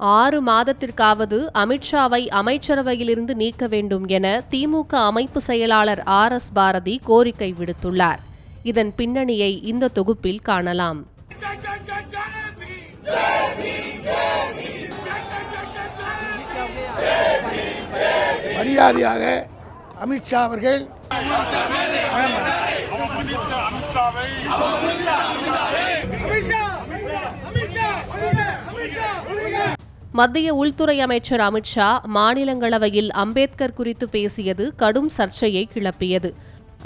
ஆறு மாதத்திற்காவது அமித்ஷாவை அமைச்சரவையிலிருந்து நீக்க வேண்டும் என திமுக அமைப்பு செயலாளர் ஆர் எஸ் பாரதி கோரிக்கை விடுத்துள்ளார் இதன் பின்னணியை இந்த தொகுப்பில் காணலாம் மரியாதையாக அமித்ஷா அவர்கள் அமித்ஷா மத்திய உள்துறை அமைச்சர் அமித்ஷா மாநிலங்களவையில் அம்பேத்கர் குறித்து பேசியது கடும் சர்ச்சையை கிளப்பியது.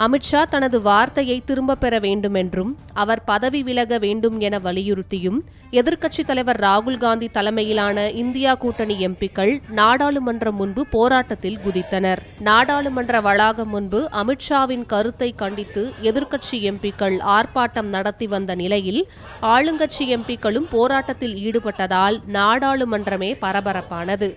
அமித்ஷா தனது வார்த்தையை திரும்பப் பெற வேண்டுமென்றும் அவர் பதவி விலக வேண்டும் என வலியுறுத்தியும் எதிர்க்கட்சித் தலைவர் ராகுல் காந்தி தலைமையிலான இந்தியா கூட்டணி எம்பிக்கள் நாடாளுமன்றம் முன்பு போராட்டத்தில் குதித்தனர். நாடாளுமன்ற வளாகம் முன்பு அமித்ஷாவின் கருத்தை கண்டித்து எதிர்க்கட்சி எம்பிக்கள் ஆர்ப்பாட்டம் நடத்தி வந்த நிலையில் ஆளுங்கட்சி எம்பிக்களும் போராட்டத்தில் ஈடுபட்டதால் நாடாளுமன்றமே பரபரப்பானது.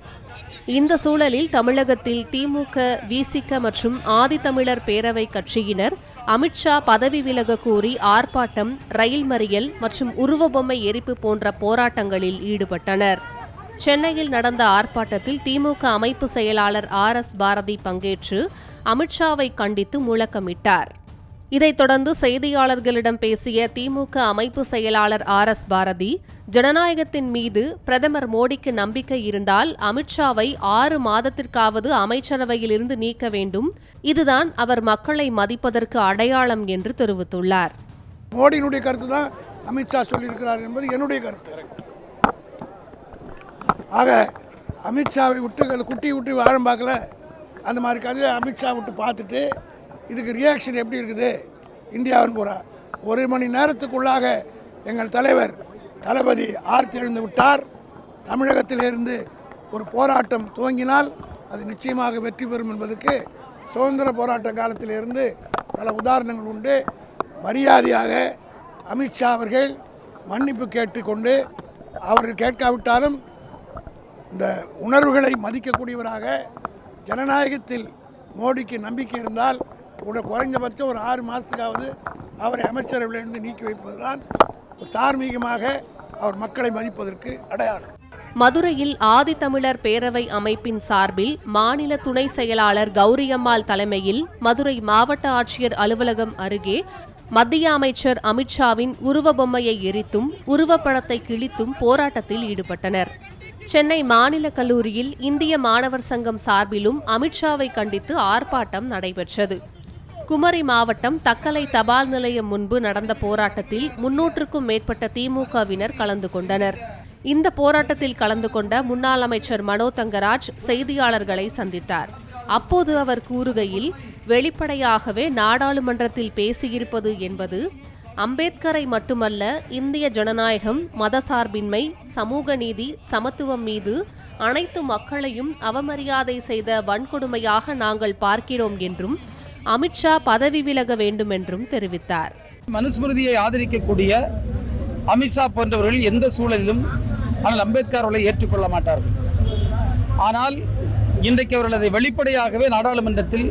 இந்த சூழலில் தமிழகத்தில் திமுக விசிக மற்றும் ஆதித்தமிழர் பேரவை கட்சியினர் அமித்ஷா பதவி விலக கோரி ஆர்ப்பாட்டம் ரயில் மறியல் மற்றும் உருவபொம்மை எரிப்பு போன்ற போராட்டங்களில் ஈடுபட்டனர். சென்னையில் நடந்த ஆர்ப்பாட்டத்தில் திமுக அமைப்பு செயலாளர் ஆர் எஸ் பாரதி பங்கேற்று அமித்ஷாவை கண்டித்து முழக்கமிட்டார். இதைத் தொடர்ந்து செய்தியாளர்களிடம் பேசிய திமுக அமைப்பு செயலாளர் ஆர் எஸ் பாரதி ஜனநாயகத்தின் மீது பிரதமர் மோடிக்கு நம்பிக்கை இருந்தால் அமித்ஷாவை ஆறு மாதத்திற்காவது அமைச்சரவையிலிருந்து நீக்க வேண்டும். இதுதான் அவர் மக்களை மதிப்பதற்கு அடையாளம் என்று தெரிவித்துள்ளார். மோடியினுடைய கருத்து தான் அமித்ஷா சொல்லியிருக்கிறார் என்பது என்னுடைய கருத்து. ஆக அமித்ஷாவை விட்டு குட்டி விட்டு வாழும் பார்க்கல. அந்த மாதிரி கதையை அமித்ஷா விட்டு பார்த்துட்டு இதுக்கு ரியாக்ஷன் எப்படி இருக்குது? இந்தியாவின் பூரா ஒரு மணி நேரத்துக்குள்ளாக எங்கள் தலைவர் தளபதி ஆர்த்தி எழுந்து விட்டார். தமிழகத்திலிருந்து ஒரு போராட்டம் துவங்கினால் அது நிச்சயமாக வெற்றி பெறும் என்பதற்கு சுதந்திர போராட்ட காலத்திலிருந்து பல உதாரணங்கள் உண்டு. மரியாதையாக அமித்ஷா அவர்கள் மன்னிப்பு கேட்டுக்கொண்டு அவர் கேட்காவிட்டாலும் இந்த உணர்வுகளை மதிக்கக்கூடியவராக ஜனநாயகத்தில் மோடிக்கு நம்பிக்கை இருந்தால் கூட குறைந்தபட்சம் ஒரு ஆறு மாதத்துக்காவது அவரை அமைச்சரவையிலிருந்து நீக்கி வைப்பதுதான் ஒரு தார்மீகமாக அவர் மக்களை மதிப்பதற்கு அடையாளம். மதுரையில் ஆதித்தமிழர் பேரவை அமைப்பின் சார்பில் மாநில துணை செயலாளர் கௌரியம்மாள் தலைமையில் மதுரை மாவட்ட ஆட்சியர் அலுவலகம் அருகே மத்திய அமைச்சர் அமித்ஷாவின் உருவபொம்மையை எரித்தும் உருவப்படத்தை கிழித்தும் போராட்டத்தில் ஈடுபட்டனர். சென்னை மாநில கல்லூரியில் இந்திய மாணவர் சங்கம் சார்பிலும் அமித்ஷாவை கண்டித்து ஆர்ப்பாட்டம் நடைபெற்றது. குமரி மாவட்டம் தக்கலை தபால் நிலையம் முன்பு நடந்த போராட்டத்தில் முன்னூற்றுக்கும் மேற்பட்ட திமுகவினர் கலந்து கொண்டனர். இந்த போராட்டத்தில் கலந்து கொண்ட முன்னாள் அமைச்சர் மனோ தங்கராஜ் செய்தியாளர்களை சந்தித்தார். அப்போது அவர் கூறுகையில் வெளிப்படையாகவே நாடாளுமன்றத்தில் பேசியிருப்பது என்பது அம்பேத்கரை மட்டுமல்ல இந்திய ஜனநாயகம் மதசார்பின்மை சமூக நீதி சமத்துவம் மீது அனைத்து மக்களையும் அவமரியாதை செய்த வன்கொடுமையாக நாங்கள் பார்க்கிறோம் என்றும் அமித்ஷா பதவி விலக வேண்டும் என்றும் தெரிவித்தார். மனுஸ்மிருதியை ஆதரிக்கக்கூடிய அமித்ஷா போன்றவர்கள் எந்த சூழலிலும் ஆனால் அம்பேத்கர் அவர்களை ஏற்றுக்கொள்ள மாட்டார்கள். ஆனால் இன்றைக்கு அவர்கள் அதை வெளிப்படையாகவே நாடாளுமன்றத்தில்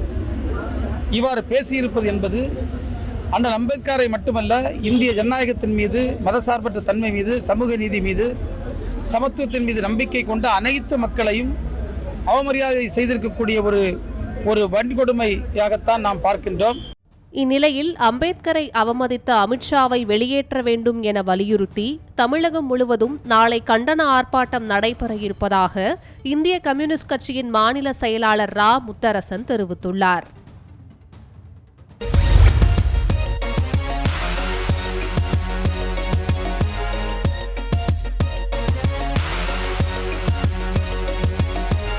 இவ்வாறு பேசியிருப்பது என்பது அண்ணல் அம்பேத்கரை மட்டுமல்ல இந்திய ஜனநாயகத்தின் மீது மதசார்பற்ற தன்மை மீது சமூக நீதி மீது சமத்துவத்தின் மீது நம்பிக்கை கொண்ட அனைத்து மக்களையும் அவமரியாதை செய்திருக்கக்கூடிய ஒரு ஒரு வன்கொடுமையாகத்தான் நாம் பார்க்கின்றோம். இந்நிலையில் அம்பேத்கரை அவமதித்த அமித்ஷாவை வெளியேற்ற வேண்டும் என வலியுறுத்தி தமிழகம் முழுவதும் நாளை கண்டன ஆர்ப்பாட்டம் நடைபெற இருப்பதாக இந்திய கம்யூனிஸ்ட் கட்சியின் மாநில செயலாளர் ரா முத்தரசன் தெரிவித்துள்ளார்.